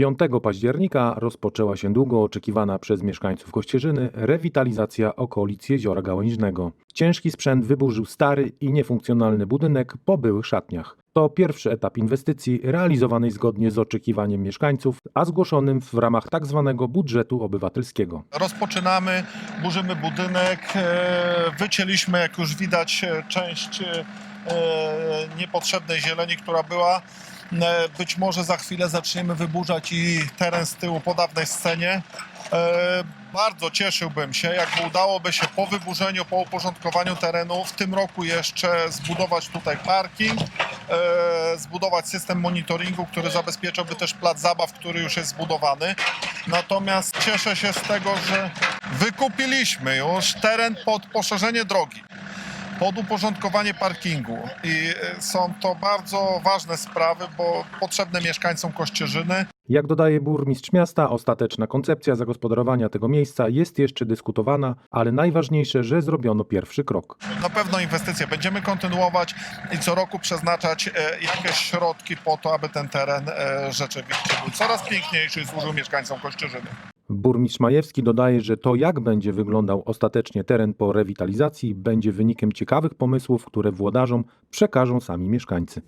5 października rozpoczęła się długo oczekiwana przez mieszkańców Kościerzyny rewitalizacja okolic Jeziora Gałęźnego. Ciężki sprzęt wyburzył stary i niefunkcjonalny budynek po byłych szatniach. To pierwszy etap inwestycji realizowanej zgodnie z oczekiwaniem mieszkańców, a zgłoszonym w ramach tzw. budżetu obywatelskiego. Rozpoczynamy, burzymy budynek, e, wycięliśmy, jak już widać, e, część e, niepotrzebnej zieleni, która była. E, Być może za chwilę zaczniemy wyburzać i teren z tyłu po dawnej scenie. E, Bardzo cieszyłbym się, jakby udałoby się po wyburzeniu, po uporządkowaniu terenu w tym roku jeszcze zbudować tutaj parking, e, zbudować system monitoringu, który zabezpieczałby też plac zabaw, który już jest zbudowany. Natomiast cieszę się z tego, że wykupiliśmy już teren pod poszerzenie drogi, pod uporządkowanie parkingu i e, są to bardzo ważne sprawy, bo potrzebne mieszkańcom Kościerzyny. Jak dodaje burmistrz miasta, ostateczna koncepcja zagospodarowania tego miejsca jest jeszcze dyskutowana, ale najważniejsze, że zrobiono pierwszy krok. Na pewno inwestycje będziemy kontynuować i co roku przeznaczać e, jakieś środki po to, aby ten teren e, rzeczywiście był coraz piękniejszy i służył mieszkańcom Kościerzyny. Burmistrz Majewski dodaje, że to jak będzie wyglądał ostatecznie teren po rewitalizacji będzie wynikiem ciekawych pomysłów, które włodarzom przekażą sami mieszkańcy.